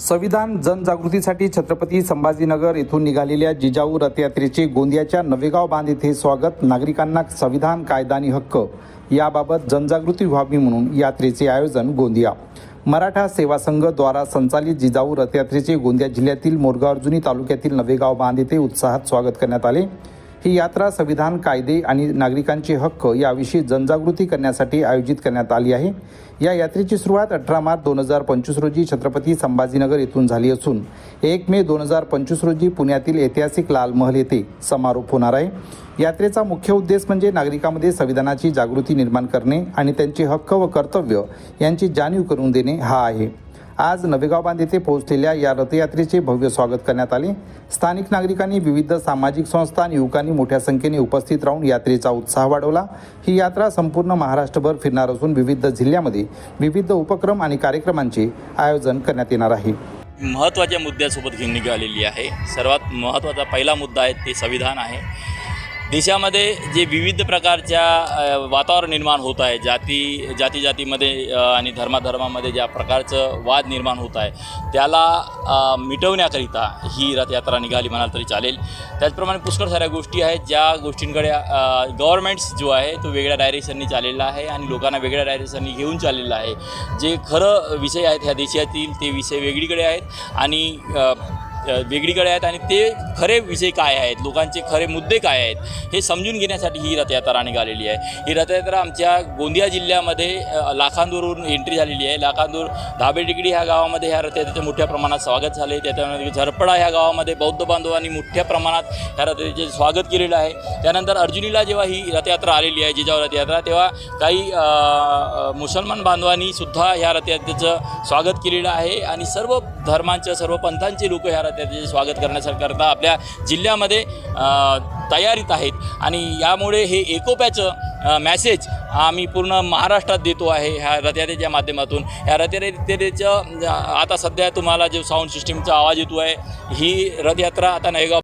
संविधान जनजागृतीसाठी छत्रपती संभाजीनगर येथून निघालेल्या जिजाऊ रथयात्रेचे गोंदियाच्या नवेगाव बांध येथे स्वागत. नागरिकांना संविधान कायदा आणि हक्क याबाबत जनजागृती व्हावी म्हणून यात्रेचे आयोजन गोंदिया. मराठा सेवा संघ द्वारा संचालित जिजाऊ रथयात्रेचे गोंदिया जिल्ह्यातील मोरगाव अर्जुनी तालुक्यातील नवेगाव बांध येथे उत्साहात स्वागत करण्यात आले. ही यात्रा संविधान कायदे आणि नागरिकांचे हक्क याविषयी जनजागृती करण्यासाठी आयोजित करण्यात आली आहे. या यात्रेची सुरुवात अठरा मार्च दोन हजार पंचवीस रोजी छत्रपती संभाजीनगर येथून झाली असून एक मे दोन हजार पंचवीस रोजी पुण्यातील ऐतिहासिक लाल महल येथे समारोप होणार आहे. यात्रेचा मुख्य उद्देश म्हणजे नागरिकांमध्ये संविधानाची जागृती निर्माण करणे आणि त्यांचे हक्क व कर्तव्य यांची जाणीव करून देणे हा आहे. आज नवेगाव बांध येथे पोहोचलेल्या या रथयात्रेचे भव्य स्वागत करण्यात आले. स्थानिक नागरिकांनी विविध सामाजिक संस्था आणि युवकांनी मोठ्या संख्येने उपस्थित राहून यात्रेचा उत्साह वाढवला. ही यात्रा संपूर्ण महाराष्ट्रभर फिरणार असून विविध जिल्ह्यामध्ये विविध उपक्रम आणि कार्यक्रमांचे आयोजन करण्यात येणार आहे. महत्त्वाच्या मुद्द्यासोबत घेऊन निघालेली आहे. सर्वात महत्त्वाचा पहिला मुद्दा आहे ते संविधान आहे. देशामध्ये जे विविध प्रकारच्या वातावरण निर्माण होत आहे जाती जाती जातीमध्ये आणि धर्माधर्मामध्ये ज्या प्रकारचं वाद निर्माण होत आहे त्याला मिटवण्याकरिता ही रथयात्रा निघाली म्हणाल तरी चालेल. त्याचप्रमाणे पुष्कळ साऱ्या गोष्टी आहेत ज्या गोष्टींकडे गव्हर्मेंट्स जो आहे तो वेगळ्या डायरेक्शननी चाललेला आहे आणि लोकांना वेगळ्या डायरेक्शननी घेऊन चाललेला आहे. जे खरं विषय आहेत ह्या देशातील ते विषय वेगळीकडे आहेत आणि वेगळीकडे आहेत आणि ते खरे विषय काय आहेत? लोकांचे खरे मुद्दे काय आहेत? हे समजून घेण्यासाठी ही रथयात्रा निघालेली आहे. ही रथयात्रा आमच्या गोंदिया जिल्ह्यामध्ये लाखांदूरवरून एंट्री झालेली आहे. लाखांदूर धाबेटिकडी ह्या गावामध्ये ह्या रथयात्रेचे मोठ्या प्रमाणात स्वागत झाले त्याच्यामध्ये झरपडा ह्या गावामध्ये बौद्ध बांधवांनी मोठ्या प्रमाणात ह्या रथयात्रेचे स्वागत केलेलं आहे. त्यानंतर अर्जुनीला जेव्हा ही रथयात्रा आलेली आहे जिजाऊ रथयात्रा तेव्हा काही मुसलमान बांधवांनी सुद्धा ह्या रथयात्रेचं स्वागत केलेलं आहे. आणि सर्व धर्मांच्या सर्व पंथांचे लोक ह्या त्याचे स्वागत करण्याकरता आपल्या जिल्ह्यामध्ये तयारीत आहेत. आणि यामुळे हे एकोप्याचं मॅसेज आम्ही पूर्ण महाराष्ट्रात देतो आहे ह्या रथयात्रेच्या माध्यमातून. ह्या रथयात्रेचं आता सध्या तुम्हाला जो साऊंड सिस्टीमचा आवाज येतो आहे ही रथयात्रा आता नयगाव